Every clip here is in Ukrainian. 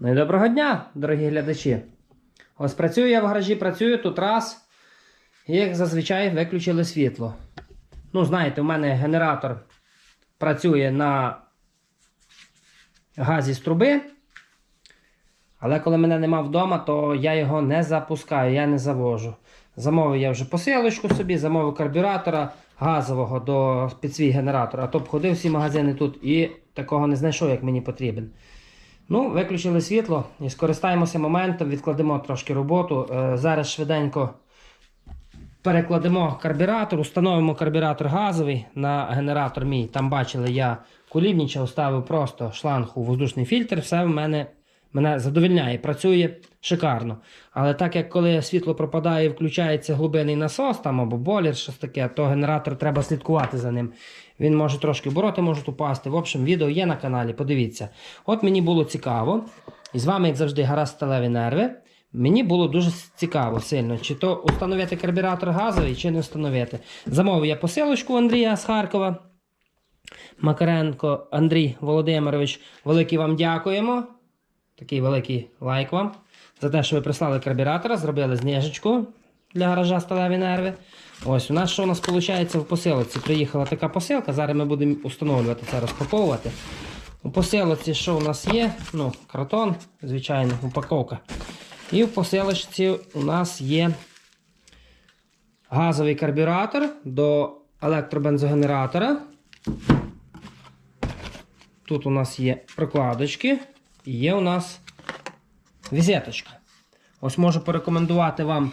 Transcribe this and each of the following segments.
Ну і доброго дня, дорогі глядачі. Ось працюю я в гаражі, працюю тут раз. І як зазвичай виключили світло. Ну, знаєте, у мене генератор працює на газі з труби. Але коли мене нема вдома, то я його не запускаю, я не завожу. Замовив я вже посилочку собі, замовив карбюратора газового до, під свій генератор. А то б ходив всі магазини тут і такого не знайшов, як мені потрібен. Ну, виключили світло і скористаємося моментом, відкладемо трошки роботу. Е, зараз швиденько перекладемо карбюратор, установимо карбюратор газовий на генератор мій. Там бачили, я кулібнічав, ставив просто шланг у воздушний фільтр, все в мене мене задовільняє, працює шикарно. Але так як коли світло пропадає і включається глибинний насос там або болір, щось таке, то генератор треба слідкувати за ним. Він може трошки обороти можуть упасти. В общем, відео є на каналі, подивіться. От мені було цікаво. І з вами, як завжди, гаразд сталеві нерви. Мені було дуже цікаво сильно, чи то установити карбюратор газовий, чи не встановити. Замовив я посилочку Андрія з Харкова. Макаренко Андрій Володимирович, великий вам дякуємо. Такий великий лайк вам за те, що ви прислали карбюратора, зробили знижечку для гаража сталеві нерви. Ось у нас що у нас виходить в посилці? Приїхала така посилка. Зараз ми будемо встановлювати це, розпаковувати. У посилці, що у нас є? Ну, картон, звичайно, упаковка. І в посилочці у нас є газовий карбюратор до електробензогенератора. Тут у нас є прокладочки і є у нас візеточка. Ось можу порекомендувати вам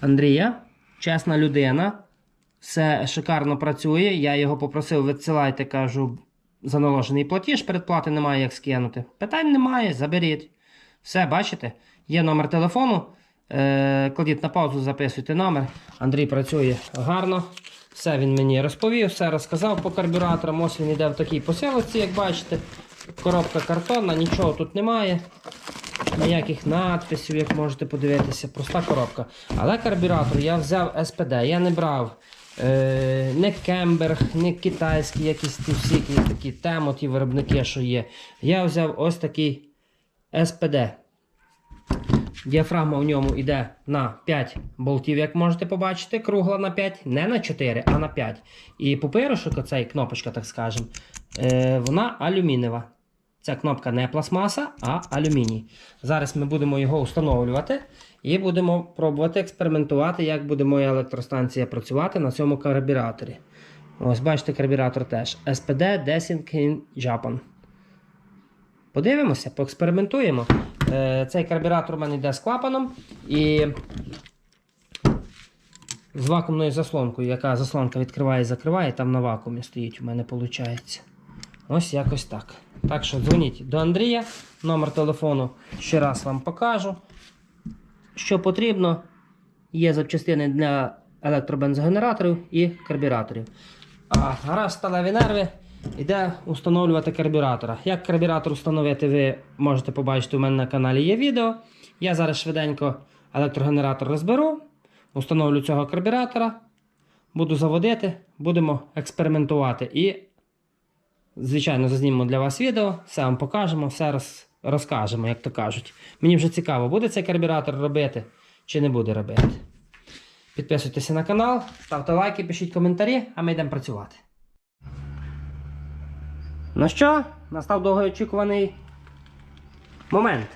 Андрія, чесна людина. Все шикарно працює. Я його попросив, відсилайте, кажу, за наложений платіж, передплати немає як скинути. Питань немає, заберіть. Все, бачите? Є номер телефону. Е, кладіть на паузу, записуйте номер. Андрій працює гарно. Все він мені розповів, все розказав по карбюраторам. Ось він йде в такій посилці, як бачите. Коробка картонна, нічого тут немає. Ніяких надписів, як можете подивитися, проста коробка. Але карбюратор я взяв СПД, я не брав е, не Кемберг, не китайські якісь ті всі такі темо, ті виробники, що є. Я взяв ось такий СПД. Діафрагма в ньому йде на 5 болтів, як можете побачити, кругла на 5, не на 4, а на 5. І пупирушок, оцей кнопочка, так скажемо, е, вона алюмінієва. Ця кнопка не пластмаса, а алюміній. Зараз ми будемо його встановлювати і будемо пробувати експериментувати, як буде моя електростанція працювати на цьому карбюраторі. Ось бачите, карбюратор теж. SPD Desync in Japan. Подивимося, поекспериментуємо. Е, Цей карбюратор у мене йде з клапаном і з вакуумною заслонкою, яка заслонка відкриває і закриває, там на вакуумі стоїть у мене виходить. Ось якось так. Так що дзвоніть до Андрія, номер телефону ще раз вам покажу. Що потрібно, є запчастини для електробензогенераторів і карбюраторів. А гараж сталеві нерви йде встановлювати карбюратора. Як карбюратор встановити, ви можете побачити у мене на каналі є відео. Я зараз швиденько електрогенератор розберу, встановлю цього карбюратора, буду заводити, будемо експериментувати. І, звичайно, зазнімемо для вас відео, все вам покажемо, все роз, розкажемо, як то кажуть. Мені вже цікаво, буде цей карбюратор робити чи не буде робити. Підписуйтеся на канал, ставте лайки, пишіть коментарі, а ми йдемо працювати. Ну що, настав довгоочікуваний момент.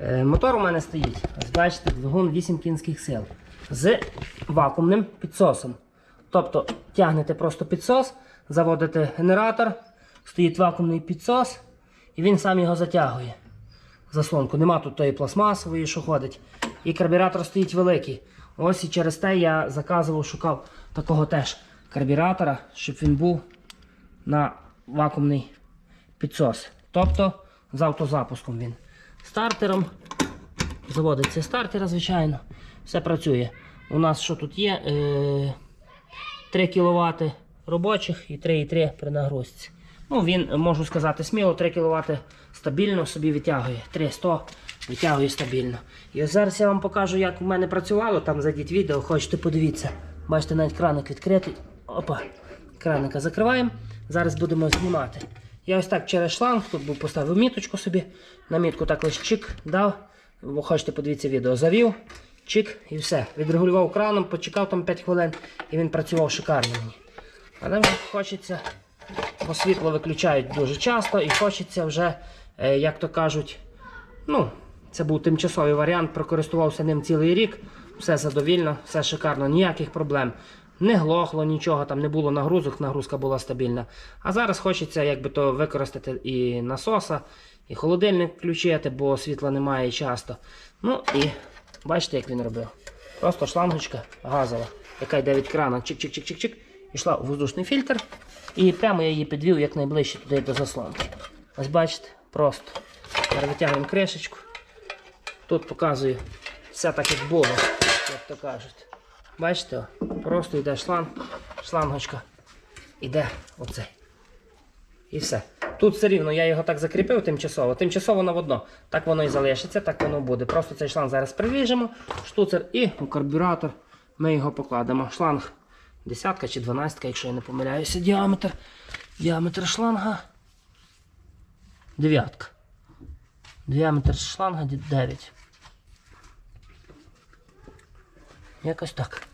Е, мотор у мене стоїть. Ось бачите, двигун 8 кінських сил з вакуумним підсосом. Тобто тягнете просто підсос, заводите генератор, стоїть вакуумний підсос, і він сам його затягує. Заслонку. Нема тут тої пластмасової, що ходить. І карбюратор стоїть великий. Ось і через те я заказував, шукав такого теж карбюратора, щоб він був на вакуумний підсос. Тобто з автозапуском він. Стартером. Заводиться стартера, звичайно. Все працює. У нас що тут є? Е, 3 кВт робочих і 3,3 при нагрузці. Ну, він, можу сказати, сміло 3 кВт стабільно собі витягує. 300 витягує стабільно. І ось зараз я вам покажу, як у мене працювало. Там зайдіть відео, хочете подивіться. Бачите, навіть краник відкритий. Опа. Краника закриваємо. Зараз будемо знімати, Я ось так через шланг, тут був поставив міточку собі. На мітку так ось чик дав. Ви хочете подивіться відео, завів, чик і все. Відрегулював краном, почекав там 5 хвилин і він працював шикарно мені. Але вже хочеться, бо світло виключають дуже часто і хочеться вже, е, як то кажуть, ну, це був тимчасовий варіант, прокористувався ним цілий рік. Все задовільно, все шикарно, ніяких проблем. Не глохло нічого, там не було нагрузок, нагрузка була стабільна. А зараз хочеться якби то використати і насоса, і холодильник включити, бо світла немає часто. Ну і бачите, як він робив. Просто шлангочка газова, яка йде від крана, чик-чик-чик-чик-чик, йшла у воздушний фільтр. І прямо я її підвів якнайближче туди до заслонки. Ось бачите, просто. Витягуємо кришечку. Тут показую все так, як було, як то кажуть. Бачите, просто йде шланг, шлангочка, іде оцей. І все. Тут все рівно я його так закріпив тимчасово, тимчасово наводно. Так воно і залишиться, так воно буде. Просто цей шланг зараз привіжемо, штуцер і у карбюратор ми його покладемо. Шланг десятка чи дванадцятка, якщо я не помиляюся, діаметр. Діаметр шланга. Дев'ятка. Діаметр шланга 9. Якось так.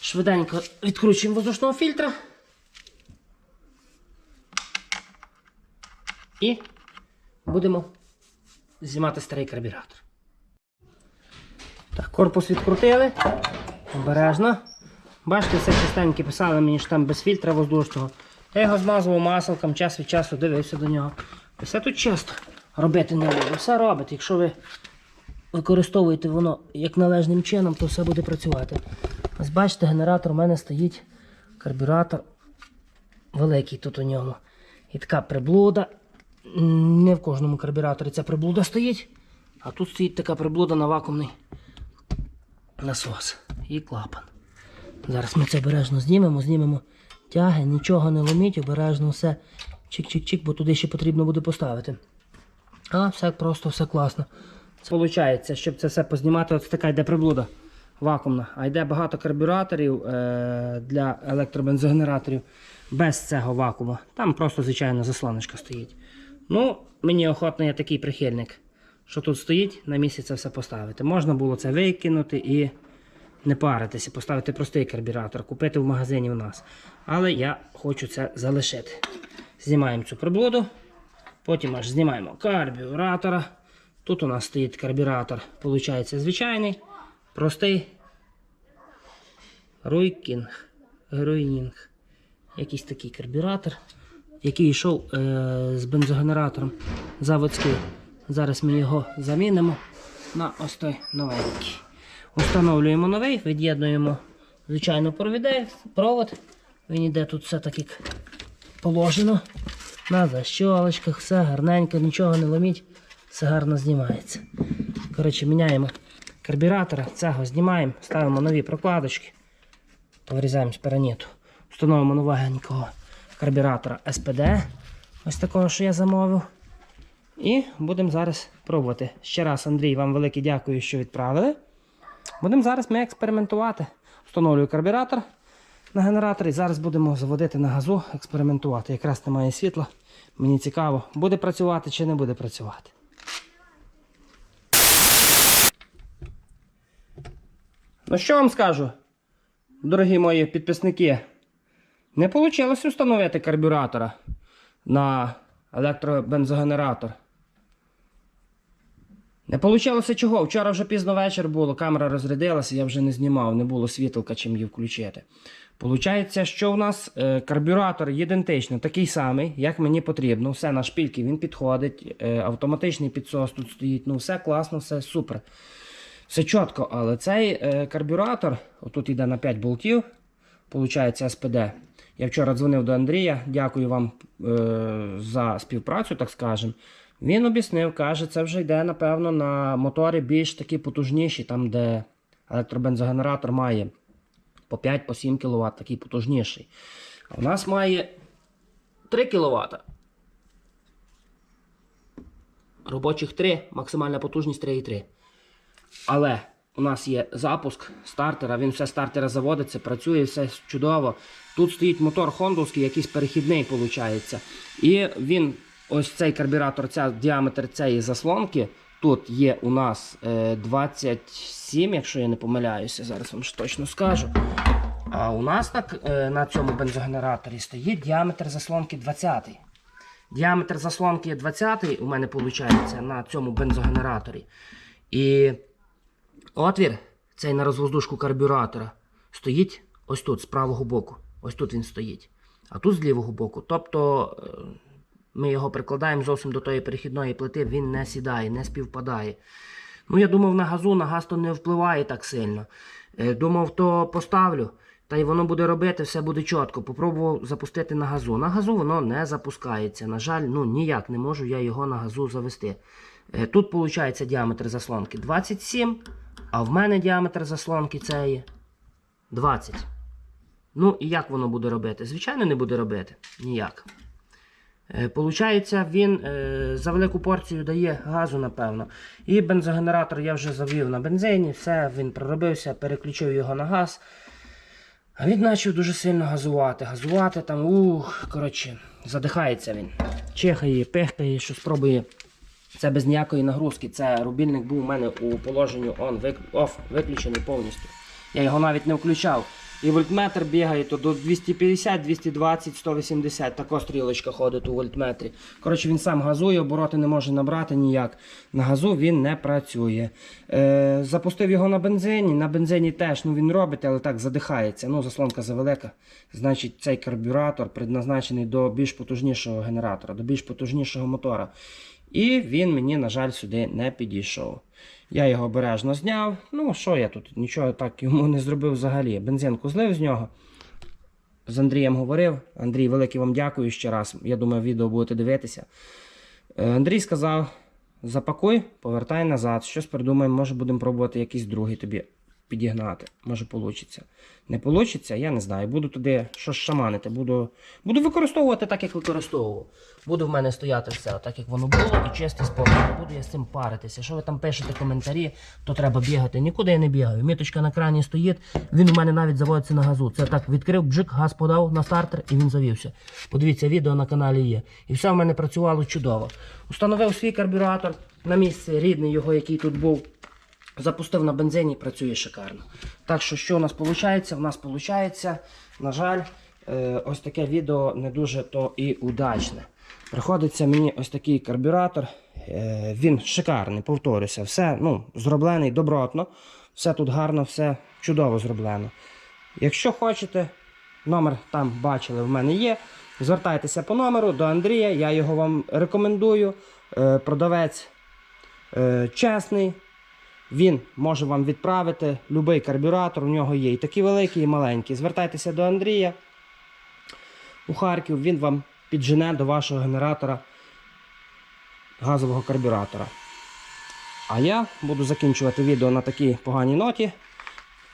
Швиденько відкручуємо воздушного фільтра. І будемо знімати старий карбюратор. Так, корпус відкрутили. Обережно. Бачите, все чистеньке писали мені, що там без фільтра воздушного. Я його змазував маслом, час від часу дивився до нього. Все тут чисто. Робити не буду. Все робить. Якщо ви використовуєте воно як належним чином, то все буде працювати. Ось бачите, генератор у мене стоїть карбюратор великий тут у ньому. І така приблуда. Не в кожному карбюраторі ця приблуда стоїть, а тут стоїть така приблуда на вакуумний насос і клапан. Зараз ми це обережно знімемо, знімемо тяги, нічого не ломіть, обережно все чик-чик-чик, бо туди ще потрібно буде поставити. А, все просто, все класно. Це Получається, щоб це все познімати, ось така йде приблуда вакуумна. А йде багато карбюраторів е- для електробензогенераторів без цього вакуума. Там просто звичайно заслоночка стоїть. Ну, мені охотно є такий прихильник, що тут стоїть, на місці це все поставити. Можна було це викинути і не паритися, поставити простий карбюратор, купити в магазині у нас. Але я хочу це залишити. Знімаємо цю приблуду. Потім аж знімаємо карбюратора. Тут у нас стоїть карбюратор, виходить, звичайний, простий Руйкінг. Руйнінг. Якийсь такий карбюратор, який йшов е- з бензогенератором заводський. Зараз ми його замінимо на ось той новенький. Установлюємо новий, від'єднуємо звичайно провод. Він іде тут все так як положено. На защолочках, все гарненько, нічого не ломіть, все гарно знімається. Коротше, міняємо карбюратора, цього знімаємо, ставимо нові прокладочки, повирізаємо з встановимо новенького карбюратора SPD, ось такого, що я замовив. І будемо зараз пробувати. Ще раз, Андрій, вам велике дякую, що відправили. Будемо зараз ми експериментувати. Встановлюю карбюратор на генератор і зараз будемо заводити на газу, експериментувати. Якраз немає світла. Мені цікаво, буде працювати чи не буде працювати. Ну що вам скажу, дорогі мої підписники? Не вийшло встановити карбюратора на електробензогенератор. Не вийшло чого? Вчора вже пізно вечір було, камера розрядилася, я вже не знімав, не було світилка, чим її включити. Получається, що у нас е, карбюратор ідентично такий самий, як мені потрібно. Все на шпільки він підходить, е, автоматичний підсос тут стоїть. Ну, все класно, все супер. Все чітко, але цей е, карбюратор, отут йде на 5 болтів, виходить СПД. Я вчора дзвонив до Андрія, дякую вам за співпрацю, так скажемо. Він об'яснив, каже, це вже йде, напевно, на мотори більш такі потужніші, там, де електробензогенератор має по 5-7 кВт, такий потужніший. А у нас має 3 кВт. Робочих 3, максимальна потужність 3,3. Але у нас є запуск стартера, він все стартера заводиться, працює, все чудово. Тут стоїть мотор хондовський, якийсь перехідний виходить. І він, ось цей карбюратор, ця, діаметр цієї заслонки, тут є у нас е, 27, якщо я не помиляюся, зараз вам ж точно скажу. А у нас так е, на цьому бензогенераторі стоїть діаметр заслонки 20. Діаметр заслонки 20 у мене виходить на цьому бензогенераторі. І отвір, цей на розвоздушку карбюратора, стоїть ось тут, з правого боку. Ось тут він стоїть. А тут з лівого боку. Тобто е, ми його прикладаємо зовсім до тої перехідної плити, він не сідає, не співпадає. Ну, я думав, на газу, на газ то не впливає так сильно. Е, Думав, то поставлю, та й воно буде робити, все буде чітко. Попробував запустити на газу. На газу воно не запускається. На жаль, ну ніяк не можу я його на газу завести. Е, Тут виходить діаметр заслонки 27, а в мене діаметр заслонки цієї 20. Ну і як воно буде робити? Звичайно, не буде робити. Ніяк. Е, Получається, він е, за велику порцію дає газу, напевно. І бензогенератор я вже завів на бензині, все, він проробився, переключив його на газ. А він почав дуже сильно газувати. Газувати там, ух, коротше, задихається він. Чихає, пихкає, що спробує. Це без ніякої нагрузки. Це рубільник був у мене у положенні on, вик- off, виключений повністю. Я його навіть не включав. І вольтметр бігає то до 250, 220, 180. Така стрілочка ходить у вольтметрі. Коротше, він сам газує, обороти не може набрати ніяк. На газу він не працює. Е, запустив його на бензині. На бензині теж ну, він робить, але так задихається. Ну, заслонка завелика. Значить, цей карбюратор предназначений до більш потужнішого генератора, до більш потужнішого мотора. І він мені, на жаль, сюди не підійшов. Я його обережно зняв. Ну, що я тут? Нічого так йому не зробив взагалі. Бензинку злив з нього. З Андрієм говорив. Андрій, велике вам дякую ще раз. Я думаю, відео будете дивитися. Е, Андрій сказав: запакуй, повертай назад. Щось придумаємо, може будемо пробувати якийсь другий тобі підігнати. Може вийде. Не вийде, я не знаю. Буду туди щось шаманити. Буду, буду використовувати так, як використовував. Буде в мене стояти все, так як воно було, і чистий спокій. Не буду я з цим паритися. Що ви там пишете коментарі, то треба бігати. Нікуди я не бігаю. Міточка на крані стоїть, він у мене навіть заводиться на газу. Це так відкрив, бджик, газ подав на стартер і він завівся. Подивіться, відео на каналі є. І все в мене працювало чудово. Установив свій карбюратор на місце, рідний його, який тут був. Запустив на бензині, працює шикарно. Так що, що у нас виходить? У нас виходить, на жаль, е, ось таке відео не дуже то і удачне. Приходиться мені ось такий карбюратор. Е, Він шикарний, повторюся, все ну, зроблений добротно. Все тут гарно, все чудово зроблено. Якщо хочете, номер там бачили, в мене є. Звертайтеся по номеру до Андрія, я його вам рекомендую. Е, Продавець чесний. Він може вам відправити будь-який карбюратор, у нього є і такі великі, і маленькі. Звертайтеся до Андрія у Харків, він вам піджене до вашого генератора газового карбюратора. А я буду закінчувати відео на такій поганій ноті.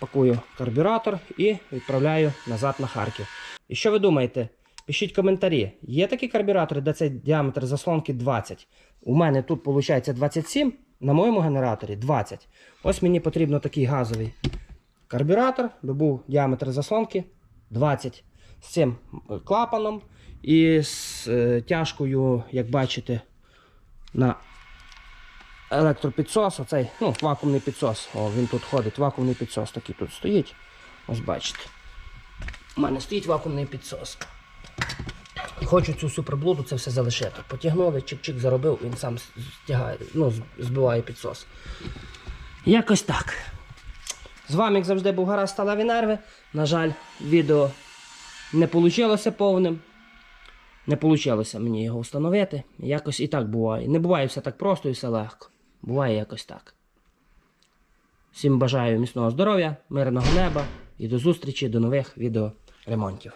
Пакую карбюратор і відправляю назад на Харків. І що ви думаєте? Пишіть коментарі. Є такі карбюратори, де цей діаметр заслонки 20. У мене тут виходить 27, на моєму генераторі 20. Ось мені потрібно такий газовий карбюратор, би був діаметр заслонки 20 з цим е, клапаном і з е, тяжкою, як бачите, на електропідсос, оцей, ну, вакуумний підсос. О, він тут ходить, вакуумний підсос такий тут стоїть. Ось бачите. У мене стоїть вакуумний підсос. Хочу цю всю приблуду це все залишити. Потягнули, чик-чик заробив, він сам стягає, ну, збиває підсос. Якось так. З вами, як завжди, був гаразд сталеві нерви. На жаль, відео не вийшло повним. Не вийшло мені його встановити. Якось і так буває. Не буває все так просто і все легко. Буває якось так. Всім бажаю міцного здоров'я, мирного неба і до зустрічі до нових відеоремонтів.